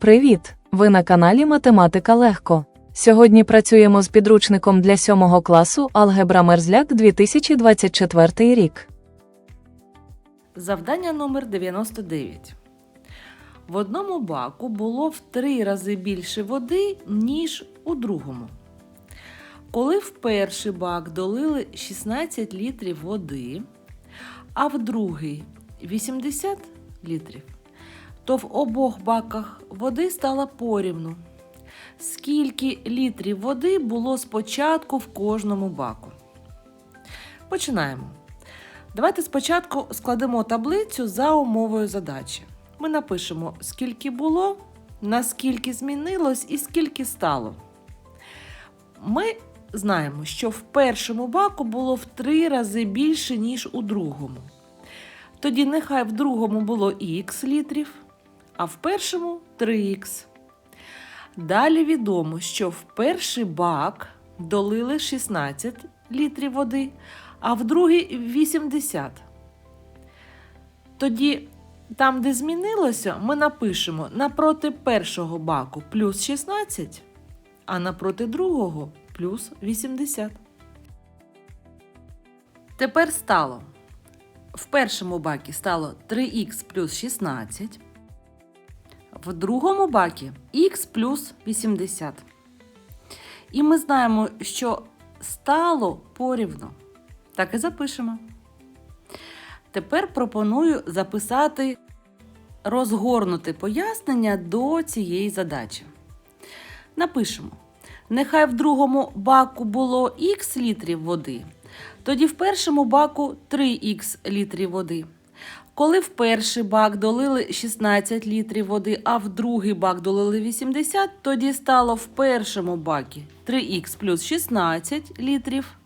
Привіт! Ви на каналі Математика Легко. Сьогодні працюємо з підручником для 7 класу Алгебра Мерзляк 2024 рік. Завдання номер 99. В одному баку було в три рази більше води, ніж у другому. Коли в перший бак долили 16 літрів води, а в другий 80 літрів, то в обох баках води стало порівну. Скільки літрів води було спочатку в кожному баку? Починаємо. Давайте спочатку складемо таблицю за умовою задачі. Ми напишемо, скільки було, наскільки змінилось і скільки стало. Ми знаємо, що в першому баку було в три рази більше, ніж у другому. Тоді нехай в другому було х літрів, а в першому 3х. Далі відомо, що в перший бак долили 16 літрів води, а в другий 80. Тоді, там, де змінилося, ми напишемо напроти першого баку плюс 16, а напроти другого плюс 80. Тепер стало. В першому бакі стало 3х плюс 16. В другому бакі х плюс 80. І ми знаємо, що стало порівно. Так і запишемо. Тепер пропоную записати розгорнути пояснення до цієї задачі. Напишемо: нехай в другому баку було х літрів води, тоді в першому баку 3х літрів води. Коли в перший бак долили 16 літрів води, а в другий бак долили 80, тоді стало в першому бакі 3х плюс 16 літрів,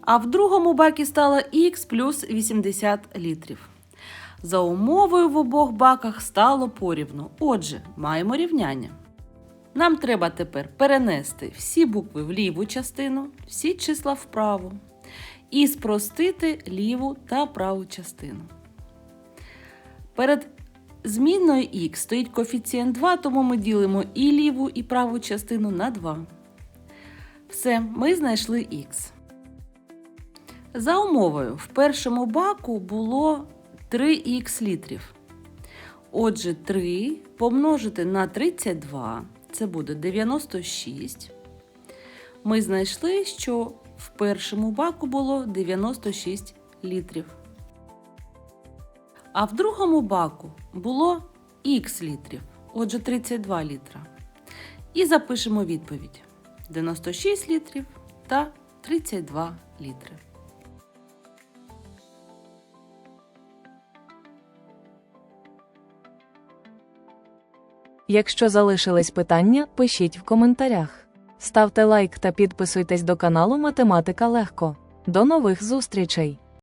а в другому бакі стало х плюс 80 літрів. За умовою в обох баках стало порівну. Отже, маємо рівняння. Нам треба тепер перенести всі букви в ліву частину, всі числа вправу і спростити ліву та праву частину. Перед змінною х стоїть коефіцієнт 2, тому ми ділимо і ліву, і праву частину на 2. Все, ми знайшли х. За умовою, в першому баку було 3х літрів. Отже, 3 помножити на 32 це буде 96. Ми знайшли, що в першому баку було 96 літрів. А в другому баку було х літрів, отже 32 літра. І запишемо відповідь: 96 літрів та 32 літри. Якщо залишились питання, пишіть в коментарях. Ставте лайк та підписуйтесь до каналу Математика Легко. До нових зустрічей!